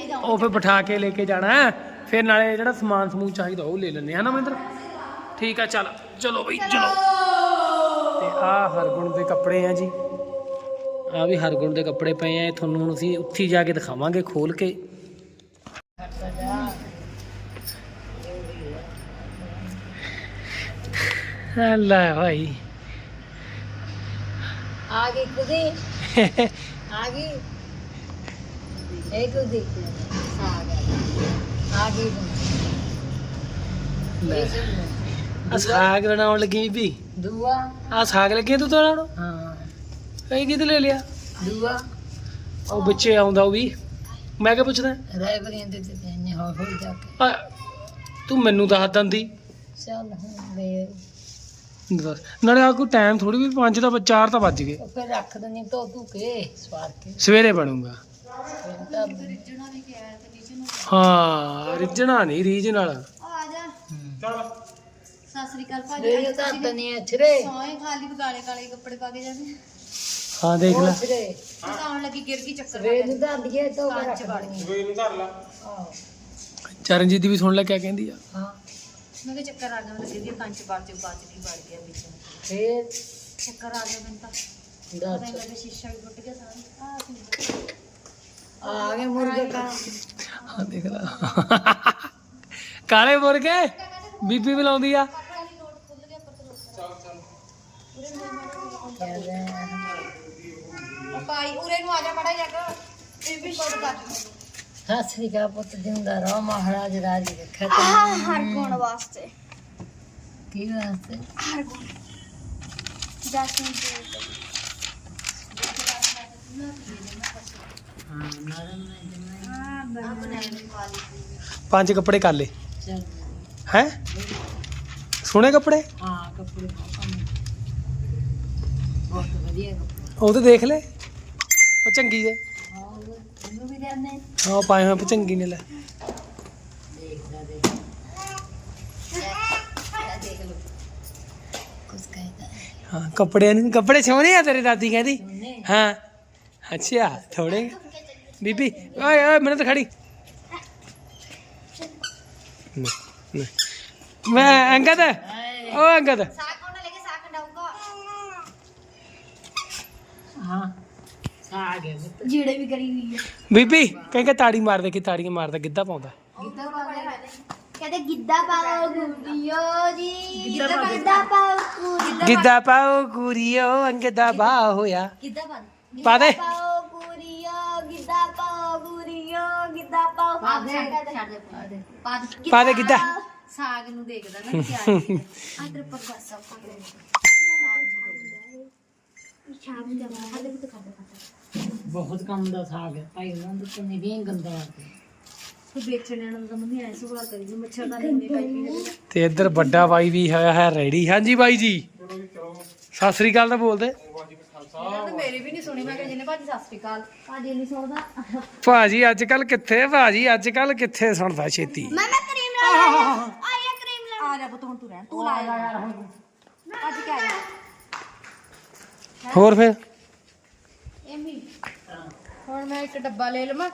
ਜਾਓ। ਉਹ ਫਿਰ ਬਿਠਾ ਕੇ ਲੈ ਕੇ ਜਾਣਾ। ਫਿਰ ਨਾਲੇ ਜਿਹੜਾ ਸਮਾਨ ਸਮੂਨ ਚਾਹੀਦਾ ਉਹ ਲੈ ਲੈਣੇ ਹਨਾ ਮਨਿੰਦਰ ਠੀਕ ਆ ਚੱਲ। ਚਲੋ ਬਈ ਚਲੋ। ਤੇ ਆ ਹਰਗੁਣ ਦੇ ਕੱਪੜੇ ਆ ਜੀ। ਆ ਵੀ ਹਰਗੁਣ ਦੇ ਕੱਪੜੇ ਪਏ ਆ ਇਹ ਤੁਹਾਨੂੰ ਹੁਣ ਅਸੀਂ ਉੱਥੇ ਜਾ ਕੇ ਦਿਖਾਵਾਂਗੇ ਖੋਲ ਕੇ। ਲੈ ਭਾਈ। ਆ ਗਈ ਕੁਦੀ ਆ ਗਈ। ਇਹ ਕੁਦੀ ਆ ਗਈ ਆ ਗਈ ਆ ਸਾਗ ਬਣਾਉਣ ਲੱਗੀ ਵੀ ਦੁਆ। ਆ ਸਾਗ ਲੱਗੇ ਤੂੰ ਤੋੜਨ ਹਾਂ। ਇਹ ਕਿਤੇ ਲੈ ਲਿਆ? ਦੁਆ। ਉਹ ਵਿੱਚੇ ਆਉਂਦਾ ਉਹ ਵੀ। ਮੈਂ ਕਿਹਾ ਪੁੱਛਦਾ? ਬਰੀਆਂ ਦੇ ਤੇ ਇੰਨੇ ਹੋ ਹੋ ਜਾ ਕੇ। ਆ, ਤੂੰ ਮੈਨੂੰ ਦੱਸ ਦਿੰਦੀ। ਚੱਲ ਹੁਣ ਦੇ ਦੱਸ। ਨਾਲੇ ਆ ਕੋਈ ਟਾਈਮ ਥੋੜੀ ਵੀ 5 ਤਾਂ 4 ਤਾਂ ਵੱਜ ਗਏ। ਉਹ ਫਿਰ ਰੱਖ ਦਿੰਦੀ ਧੋ ਧੂ ਕੇ ਸਵਾਰ ਕੇ। ਸਵੇਰੇ ਬਣੂਗਾ। ਹਾਂ ਰਿਜਣਾ ਨਹੀਂ ਰੀਜਨਲ ਆ ਜਾ। ਸਤਿ ਸ੍ਰੀ ਅਕਾਲ ਭਾਜੀ ਇਹ ਤਾਂ ਤਨੀ ਅਛਰੇ। ਸੋਏ ਖਾਲੀ ਕਾਲੇ ਕਾਲੇ ਕੱਪੜੇ ਪਾ ਕੇ ਜਾਂਦੇ। ਹਾਂ ਦੇਖ ਲੈ। ਅਛਰੇ। ਆਉਣ ਲੱਗੀ ਗਿਰ ਗਈ ਚੱਕਰ ਵੇ ਨੂੰ ਤਾਂ ਦੀਏ ਤੋਂ ਰੱਖ ਦੇਣੀ ਵੇ ਨੂੰ ਧਰ ਲਾ। ਆਹੋ। ਚਰਨਜੀਤ ਦੀ ਵੀ ਸੁਣ ਲੈ ਕਿਆ ਕਹਿੰਦੀ ਆ। ਹਾਂ। ਮੈਂ ਕਿਹਾ ਚੱਕਰ ਆ ਗਿਆ ਮੈਂ ਲੱਗੀ ਦੀ ਕੰਚ ਬਾੜ ਚ ਬਾਜ ਵੀ ਵੜ ਗਿਆ ਵਿੱਚ। ਫਿਰ? ਚੱਕਰ ਆ ਗਿਆ ਮੈਨੂੰ ਤਾਂ। ਪਤਾ ਨਹੀਂ ਸ਼ੀਸ਼ਾ ਵੀ ਟੁੱਟ ਗਿਆ ਸਾਰਾ। ਆ ਆ ਗਏ ਮੁਰਗੇ ਕਾ ਹਾਂ ਦੇਖ ਲੈ। ਕਾਲੇ ਮੁਰਗੇ? ਬੀਬੀ ਬੁਲਾਉਂਦੀ ਆ। ਪਾਈ ਉਰੇ ਨੂੰ ਆ ਜਾ ਮੜਾ ਜਾ ਇਹ ਵੀ ਸ਼ੋਟ ਕਰ। ਸਤਿ ਸ੍ਰੀ ਅਕਾਲ ਪੁੱਤ ਜਿੰਦਾ ਰਹੋ ਮਹਾਰਾਜ ਰਾਜੀ ਰੱਖੇ ਆਹ ਹਰ ਕੋਣ ਵਾਸਤੇ। ਕੀ ਵਾਸਤੇ? ਹਰ ਕੋਣ ਜੈਸਮੀਨ ਜੀ ਹਾਂ ਨਰਮ ਨੇ ਵਾਲੀ ਪੰਜ ਕੱਪੜੇ ਕਰ ਲੈ ਚੱਲ। ਹੈ? ਸੋਹਣੇ ਕੱਪੜੇ? ਹਾਂ ਕੱਪੜੇ ਬਹੁਤ ਵਧੀਆ ਕੱਪੜੇ। ਉਹ ਤਾਂ ਦੇਖ ਲੈ। ਉਹ ਚੰਗੀ ਦੇ ਹਾਂ ਵੀ ਪਾਏ ਹੋਏ ਚੰਗੀ ਨੇ ਲੈ। ਦੇਖਦਾ ਦੇਖ ਇਹ ਦੇਖ ਲੋ ਕੁਝ ਕਹਿਦਾ ਹਾਂ ਕੱਪੜੇ ਨੂੰ ਕੱਪੜੇ ਸੋਹਣੇ ਆ ਤੇਰੇ ਦਾਦੀ ਕਹਿੰਦੀ। ਉਹਨੇ ਹਾਂ। ਅੱਛਾ ਥੋੜੇ ਬੀਬੀ ਓਏ ਓਏ ਮੈਨੂੰ ਤਾਂ ਖੜੀ। ਨਹੀਂ, ਨਹੀਂ। ਮੈਂ ਅੰਗਦ। ਓ ਅੰਗਦ। ਹਾਂ। ਸਾਗ ਹੈ ਪੁੱਤ। ਜਿਹੜੇ ਵੀ ਕਰੀ ਹੋਈ ਹੈ ਬੀਬੀ ਕਹਿੰਗਾ ਤਾੜੀ ਮਾਰਦੇ ਕਿ ਤਾੜੀਆਂ ਮਾਰਦਾ ਗਿੱਧਾ ਪਾਉਂਦਾ। ਗਿੱਧਾ ਪਾਉਂਦੇ ਕਹਿੰਦੇ ਗਿੱਧਾ ਪਾਓ ਗੁੱਡੀਓ ਜੀ। ਗਿੱਧਾ ਗਿੱਧਾ ਪਾਓ ਗਿੱਧਾ ਪਾਓ ਗੁਰੀਓ ਅੰਗਦਾ ਬਾ ਹੋਇਆ। ਗਿੱਧਾ ਪਾ ਪਾ ਦੇ। ਪਾਓ ਗਿੱਧਾ ਪਾਓ ਗੁਰੀਓ ਗਿੱਧਾ ਪਾਓ। ਪਾ ਦੇ ਸਾਗ ਦਾ- ਛੱਡ ਦੇ। ਪਾ ਦੇ। ਪਾ ਦੇ। ਪਾ ਦੇ ਗਿੱਧਾ। ਸਾਗ ਨੂੰ ਦੇਖਦਾ ਨਾ ਆ ਸ਼ਾਮ ਨੂੰ। ਜਮਾ ਹਾਲੇ ਵੀ ਤਾਂ ਖਾਦਾ ਖਾਦਾ ਬਹੁਤ ਕੰਮ ਦਾ ਸਾਗ ਹੈ। ਭਾਈ ਉਹਨਾਂ ਦਾ ਤਾਂ ਨਹੀਂ ਗੰਦਾ ਆ ਵੇਚਣ ਵਾਲਾ ਤਾਂ ਮੰਮੀ ਐ ਸੁਭਾਅ ਕਰੀ ਜੀ ਮੱਛਰ ਦਾ ਨਹੀਂ ਪਾਈ ਵੀ ਤੇ ਇੱਧਰ ਵੱਡਾ ਬਾਈ ਵੀ ਹੋਇਆ ਹੈ ਰੈਡੀ। ਹਾਂਜੀ ਬਾਈ ਜੀ। ਸਤਿ ਸ੍ਰੀ ਅਕਾਲ ਤਾਂ ਬੋਲਦੇ। ਤਾਂ ਮੇਰੀ ਵੀ ਨਹੀਂ ਸੁਣੀ ਮੈਂ ਕਿਹਾ ਜਿਹਨੇ ਭਾਜੀ ਸਤਿ ਸ੍ਰੀ ਅਕਾਲ। ਭਾਜੀ ਨਹੀਂ ਸੁਣਦਾ। ਭਾਜੀ ਅੱਜ ਕੱਲ ਕਿੱਥੇ ਭਾਜੀ? ਅੱਜ ਕੱਲ ਕਿੱਥੇ ਸੁਣਦਾ ਛੇਤੀ? ਮੈਂ ਮੈਂ ਕਰੀਮ ਲਾ ਆਇਆ ਕਰੀਮ ਲਾ ਆ ਜਾ ਪੁੱਤ ਹੁਣ ਤੂੰ ਰਹਿ ਤੂੰ ਲਾਇਆ ਯਾਰ ਹੁਣ ਅੱਜ ਕਿਆ ਹੈ ਹੋਰ ਫਿਰ? ਐਮੀ ਹੁਣ ਮੈਂ ਇੱਕ ਡੱਬਾ ਲੈ ਲਵਾਂ।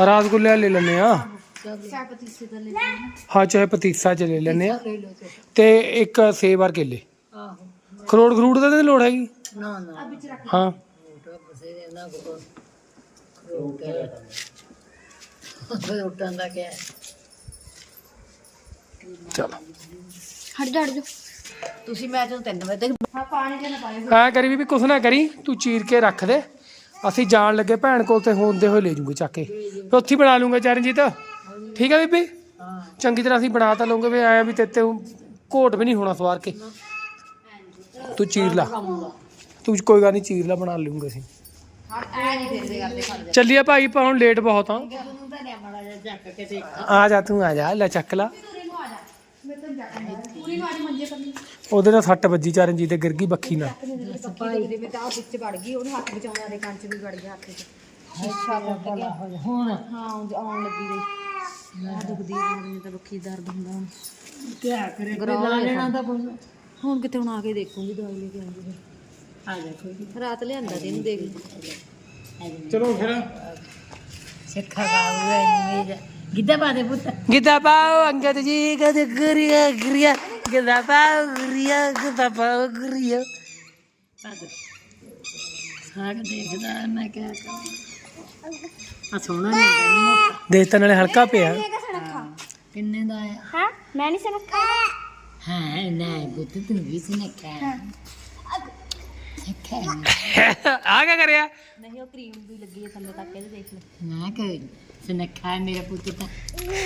ਰਸਗੁੱਲੇ ਲੈ ਲੈਣੇ ਆ। ਚਾਹ ਪਤੀਸੇ ਦਾ ਲੈ ਲੈਣਾ ਹਾਂ ਚਾਹੇ ਪਤੀਸਾ ਚ ਲੈ ਲੈਣੇ ਆ। ਤੇ ਇੱਕ ਸੇਬ ਔਰ ਕੇਲੇ। ਆਹੋ। ਖਰੋੜ ਖਰੂੜ ਦਾ ਤਾਂ ਨਹੀਂ ਲੋੜ ਹੈਗੀ? ਨਾ ਨਾ। ਹਾਂ। ਬਸੇ ਨਾ ਕੋ ਰੋਟਾਂ ਦਾ ਕਿਆ ਹੈ? ਚਲ। ਹਟ ਜਾ ਹਟ ਜਾ। ਤੁਸੀਂ ਮੈਂ ਜਦੋਂ 3 ਵਜੇ ਤੱਕ ਹਾਂ ਪਾਣੀ ਜਨਾ ਪਾਇਓ ਐ ਕਰੀ ਵੀ ਕੁਛ ਨਾ ਕਰੀ ਤੂੰ ਚੀਰ ਕੇ ਰੱਖ ਦੇ। ਅਸੀਂ ਜਾਣ ਲੱਗੇ ਭੈਣ ਕੋਲ ਤੇ ਹੁੰਦੇ ਹੋਏ ਲੈ ਜੂਗੇ ਚੱਕ ਕੇ। ਤੇ ਉੱਥੇ ਹੀ ਬਣਾ ਲੂੰਗਾ ਚਰਨਜੀਤ। ਠੀਕ ਹੈ ਬੀਬੀ? ਹਾਂ ਚੰਗੀ ਤਰ੍ਹਾਂ ਅਸੀਂ ਬਣਾ ਤਾਂ ਲਵਾਂਗੇ ਵੀ ਆਇਆ ਵੀ ਤੇ ਤੇ ਘੋਟ ਵੀ ਨਹੀਂ ਹੋਣਾ ਸਵਾਰ ਕੇ। ਤੂੰ ਚੀਰ ਲਾ। ਤੂੰ ਕੋਈ ਗੱਲ ਨਹੀਂ ਚੀਰ ਲਾ ਬਣਾ ਲੂੰਗੇ ਅਸੀਂ। ਹਾਂ ਐ ਨਹੀਂ ਫਿਰਦੇ ਕਰਦੇ ਖੜ ਜਾ ਚੱਲੀਏ ਭਾਈ ਆਪਾਂ ਹੁਣ ਲੇਟ ਬਹੁਤ ਆ। ਤਾਂ ਚੱਕ ਕੇ ਦੇਖ। ਆ ਜਾ ਤੂੰ ਆ ਜਾ ਲੈ ਚੱਕ ਲਾ। ਪੂਰੀ ਨੂੰ ਅੱਜ ਮੰਜੇ ਕਰਨੀ ਉਹਦੇ ਨਾਲ ਸੱਟ ਵੱਜੀ ਚਰਨਜੀਤ ਤੇ ਗਿਰ ਗਈ ਬੱਖੀ ਨਾਲ। ਦੇ ਵਿੱਚ ਆ ਵਿੱਚ ਵੜ ਗਈ ਉਹਨੂੰ ਹੱਥ ਬਚਾਉਣ ਦੇ ਕੰਨ ਚ ਵੀ ਵੜ ਗਿਆ ਹੱਥ ਚ। ਅੱਛਾ ਲੱਗ ਗਿਆ। ਹੁਣ। ਹਾਂ ਉਂਝ ਆਉਣ ਲੱਗੀ ਰਹੀ। ਆ ਦੁਖਦੀ ਹੈ ਮੈਨੂੰ ਤਾਂ ਬੱਖੀ ਦਰਦ ਹੁੰਦਾ ਹੁਣ। ਕਿਆ ਕਰੇ ਗਰਾਹ ਲਾ ਲੈ ਲੈਣਾ ਤਾਂ। ਕੁਛ ਹੁਣ ਕਿਤੇ ਹੁਣ ਆ ਕੇ ਦੇਖੂੰਗੀ ਦਵਾਈ ਲੈ ਕੇ ਆਉਂਗੀ ਆ ਜਾ ਕੋਈ ਫਿਰ। ਰਾਤ ਲਿਆਂਦਾ ਤੇ ਇਹਨੂੰ ਦੇਖ ਚਲੋ ਫਿਰ ਸਿੱਖਾ ਗਾਉਗਾ ਨਹੀਂ ਮੇਰਾ ਗਿੱਧਾ ਪਾ ਦੇ ਪੁੱਤ ਗਿੱਧਾ ਪਾਓ ਅੰਗਦ ਜੀ ਕਦੇ ਗੁਰੀਆ ਗੁਰੀਆ ਗਿੱਧਾ ਪਾਓ ਗੁਰੀਆ ਗਿੱਧਾ ਪਾਓ ਗੁਰੀਆ ਪਾ ਦੇ ਸਾਗ ਦੇਖਦਾ ਮੈਂ ਕਿਆ ਕਰਾਂ ਆ ਸੋਹਣਾ ਨਹੀਂ ਮੋਟਾ ਦੇਖ ਤਾਂ ਨਾਲੇ ਹਲਕਾ ਪਿਆ ਕਿੰਨੇ ਦਾ ਆਇਆ ਹਾਂ ਮੈਂ ਨਹੀਂ ਸਮਝਦਾ ਹਾਂ ਨਾ ਪੁੱਤ ਤੂੰ ਵੀ ਸੁਨੱਖਾ ਸਿੱਖਾ ਆ ਕੀ ਕਰਿਆ ਨਹੀਂ ਉਹ ਕਰੀਮ ਵੀ ਲੱਗੀ ਹੈ ਥੱਲੇ ਤੱਕ ਇਹਦੇ ਦੇਖ ਲੈ ਨਾ ਕੋਈ ਸੁਨੱਖਾ ਹੈ ਮੇਰਾ ਪੁੱਤ ਤਾਂ।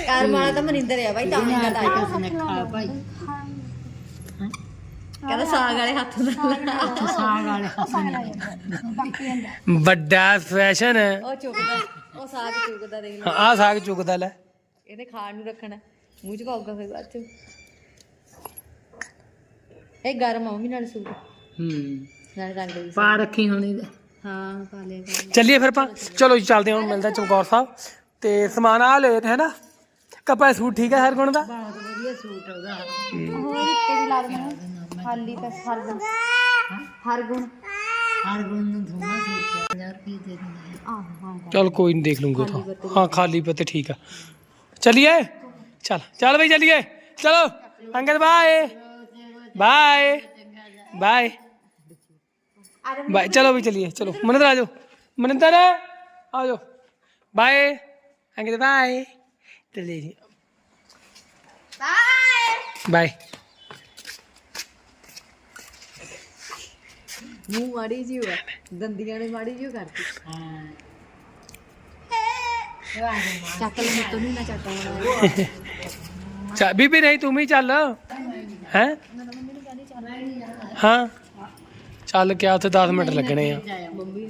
ਕਾਰ ਮਾਲਾ ਤਾਂ ਮਨਿੰਦਰ ਆ ਬਾਈ ਤਾਂ ਇਹਦੇ ਨਹੀਂ ਨਾਲ ਕਰਦਾ ਤਾਂ ਸੁਨੱਖਾ ਭਾਈ ਕਹਿੰਦਾ ਸਾਗ ਵਾਲੇ ਹੱਥ ਦਾ ਤੂੰ ਸਾਗ ਵਾਲੇ ਹੱਸਣੇ ਵੱਡਾ ਫੈਸ਼ਨ ਹੈ। ਉਹ ਚੁੱਕਦਾ ਉਹ ਸਾਗ ਚੁੱਕਦਾ ਦੇਖ ਲੈ। ਆ ਸਾਗ ਚੁਗਦਾ ਲੈ। ਇਹਨੇ ਖਾਣ ਨੂੰ ਰੱਖਣਾ ਮੂੰਹ ਚ ਪਾਊਗਾ ਫਿਰ ਬਾਅਦ ਚ। ਇਹ ਗਰਮ ਆ ਮੰਮੀ ਨਾਲ ਸੂਟ। ਹੂੰ। ਨਾਲ ਰੰਗ ਵੀ ਪਾ ਰੱਖੀ ਹੋਣੀ ਤੇ ਹਾਂ ਪਾ ਲਿਆ ਪਾ ਲਿਆ। ਚੱਲੀਏ ਫਿਰ ਆਪਾਂ। ਚਲੋ ਜੀ ਚੱਲਦੇ ਹਾਂ ਹੁਣ ਮਿਲਦਾ ਚਮਕੌਰ ਸਾਹਿਬ। ਤੇ ਸਮਾਨ ਆ ਲੈ ਹੈ ਨਾ? ਕਪੜਾ ਸੂਟ ਠੀਕ ਹੈ ਹਰ ਗੁਣ ਦਾ? ਬਹੁਤ ਵਧੀਆ ਸੂਟ ਉਹਦਾ। ਹੋਰ ਇੱਕੇ ਵੀ ਲਾ ਦੇਣਾ। ਖਾਲੀ ਪੈਸੇ ਹਰ ਗੁਣ। ਹਰ ਗੁਣ। ਹਰ ਗੁਣ ਨੂੰ ਧੋਣਾ ਸੂਟ 1000 ਰੁਪਏ ਦੇ ਦਿੰਦਾ ਆਹੋ ਹਾਂ ਚਲ ਕੋਈ ਨਹੀਂ ਦੇਖ ਲੂੰਗੇ ਤਾਂ ਹਾਂ ਖਾਲੀ ਪੱਤੇ ਠੀਕ ਆ। ਚੱਲੀਏ? ਚੱਲ ਚੱਲ ਬਈ ਚੱਲੀਏ। ਚਲੋ Angad bye. Bye. Bye. Bye ਚਲੋ ਵੀ ਚਲਿਏ ਚਲੋ। ਮਨਿੰਦਰ ਆ ਜਾਓ। ਮਨਿੰਦਰ ਆ ਜਾਓ। ਬਾਏ। ਚੱਲੀਏ ਜੀ ਬਾਏ ਬਾਏ ਮੂੰਹ ਮਾੜੀ ਜੀ ਹੋਇਆ ਦੰਦੀਆਂ ਨੇ ਮਾੜੀ ਜੀ ਕਰਤੀ ਹਾਂ ਚੱਕ ਲੈ ਤੋਂ ਨਹੀਂ ਨਾ ਚੱਕ ਚਾ ਬੀਬੀ ਨਹੀਂ ਤੂੰ ਵੀ ਚੱਲ ਹੈ ਹਾਂ ਚੱਲ ਕਿਆ ਉੱਥੇ 10 ਮਿੰਟ ਲੱਗਣੇ ਆ ਮੰਮੀ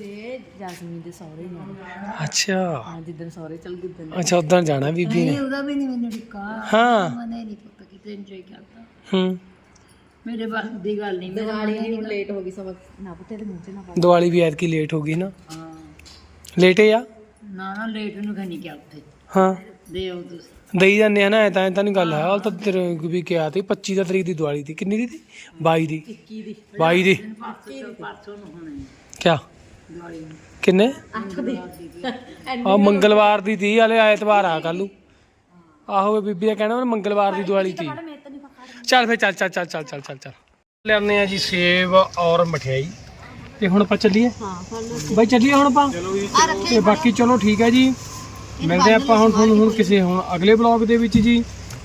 ਜਾਸਮੀਨ ਦੇ ਸਹੁਰੇ ਜਾਣਾ ਅੱਛਾ। ਹਾਂ ਜਿੱਦਣ ਸਹੁਰੇ ਚਲ ਗਈ ਉਦਣ। ਅੱਛਾ ਉਦੋਂ ਜਾਣਾ ਬੀਬੀ ਨੇ? ਨਹੀਂ ਉਹਦਾ ਵੀ ਨਹੀਂ ਮੈਨੂੰ ਟਿੱਕਾ। ਹਾਂ। ਮਨੇ ਨਹੀਂ ਪਤਾ ਕਿਤੇ ਇੰਜੋਏ ਕਰਦਾ ਹੂੰ। ਮੇਰੇ ਬਸ ਦੀ ਗੱਲ ਨਹੀਂ ਦਿਵਾਲੀ ਦੀ ਹੁਣ ਲੇਟ ਹੋ ਗਈ ਸਭ ਨਾ ਪੁੱਤੇ ਦੇ ਮੂੰਹ ਚ ਨਾ ਪਾ ਦੀਵਾਲੀ ਵੀ ਐਤਕੀ ਲੇਟ ਹੋ ਗਈ ਨਾ। ਹਾਂ। ਲੇਟੇ ਆ? ਨਾ ਨਾ ਲੇਟ ਨੂੰ ਖਣੀ ਕਿਆ ਉੱਥੇ। ਹਾਂ। ਦੇ ਆਓ ਤੁਸੀਂ। ਦੇਈ ਜਾਂਦੇ ਆ ਨਾ ਐ ਤਾਂ ਐ ਤਾਂ ਨਹੀਂ ਗੱਲ ਹੈ। ਹਾਲ ਤਾਂ ਤੇਰੇ ਵੀ ਕਿਹਾ ਤੀ 25 ਦਾ ਤਰੀਕ ਦੀ ਦੀਵਾਲੀ ਦੀ। ਕਿੰਨੀ ਦੀ ਤੀ 22 ਦੀ। 21 ਦੀ। 22 ਦੀ। ਪਰਸੋਂ ਨੂੰ ਹੋਣੀ ਕਿਆ? ਕਿੰਨੇ? ਦੀ। ਆ ਮੰਗਲਵਾਰ ਦੀ ਤੀ ਹਲੇ ਐਤਵਾਰ ਆ ਕੱਲੂ ਆਹੋ ਬੀਬੀ ਦਾ ਕਹਿਣਾ ਉਹਨੇ ਮੰਗਲਵਾਰ ਦੀ ਦੀਵਾਲੀ ਤੀ ਚੱਲ ਫੇ ਚੱਲ ਚੱਲ ਚੱਲ ਚੱਲ ਚੱਲ ਚੱਲ ਚੱਲ। ਲੈਣੇ ਆ ਜੀ ਸੇਬ ਔਰ ਮਠਿਆਈ। ਤੇ ਹੁਣ ਆਪਾਂ ਚੱਲੀਏ? ਹਾਂ ਬਾਈ ਚੱਲੀਏ ਹੁਣ ਆਪਾਂ? ਤੇ ਬਾਕੀ ਚਲੋ ਠੀਕ ਹੈ ਜੀ। ਮਿਲਦੇ ਆਪਾਂ ਹੁਣ ਤੁਹਾਨੂੰ ਹੁਣ ਕਿਸੇ ਹੁਣ ਅਗਲੇ ਬਲੌਗ ਦੇ ਵਿੱਚ ਜੀ।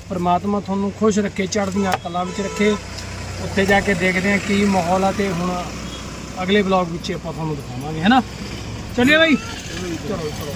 ਪਰਮਾਤਮਾ ਤੁਹਾਨੂੰ ਖੁਸ਼ ਰੱਖੇ ਚੜ੍ਹਦੀਆਂ ਕਲਾਂ ਵਿੱਚ ਰੱਖੇ। ਉੱਥੇ ਜਾ ਕੇ ਦੇਖਦੇ ਹਾਂ ਕੀ ਮਾਹੌਲ ਆ ਤੇ ਹੁਣ ਅਗਲੇ ਬਲੌਗ ਵਿੱਚ ਆਪਾਂ ਤੁਹਾਨੂੰ ਦਿਖਾਵਾਂਗੇ ਹੈਨਾ ਚੱਲੀਏ ਬਾਈ। ਚਲੋ ਚਲੋ।